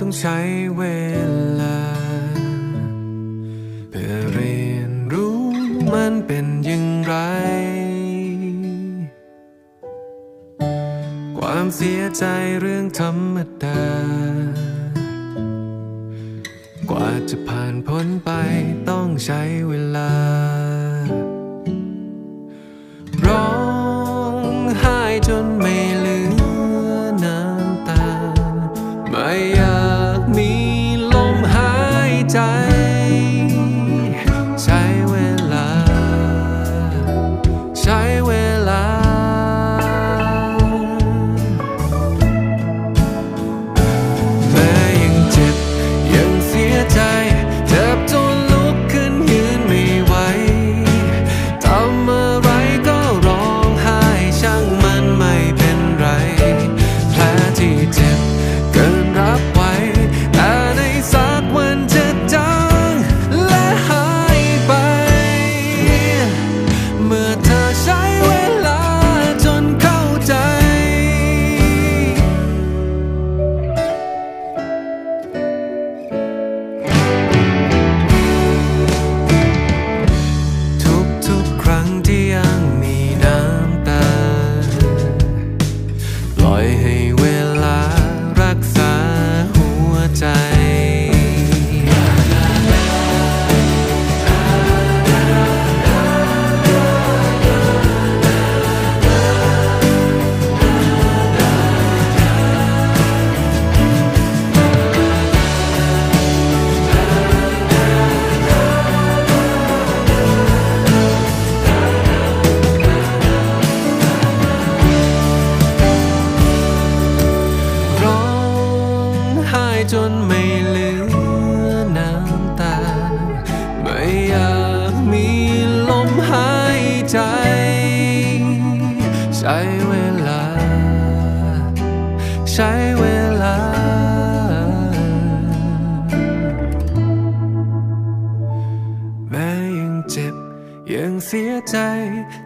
ต้องใช้เวลา เพื่อเรียนรู้มันเป็นอย่างไร ความเสียใจเรื่องธรรมดา กว่าจะผ่านพ้นไปต้องใช้เวลา ร้องไห้จน ปล่ นไม่เหลือน้ำตา ไม่อยากมีลมหายใจ ใช้เวลา ใช้เวลา แม้ยังเจ็บ ยังเสียใจ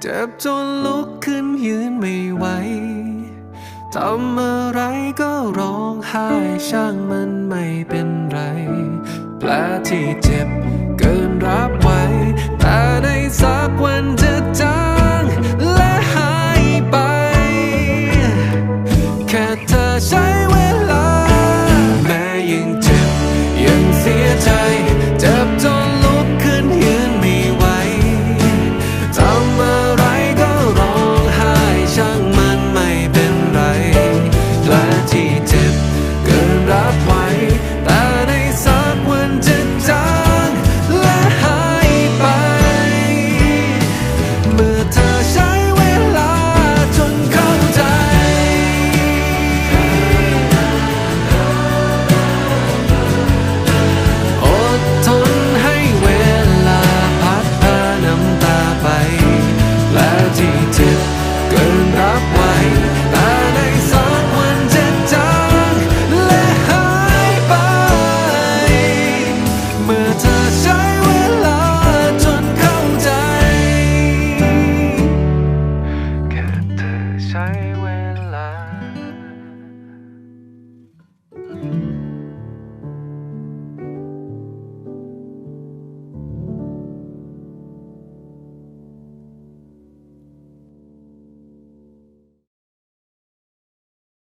เจ็บจนลุกขึ้นยืนไม่ไหว ทำอะไรก็ร้องไห้ช่างมันไม่เป็นไร แผลที่เจ็บเกินรับไว้ แต่ในสักวันจะจางและหายไป แค่เธอใช้ side.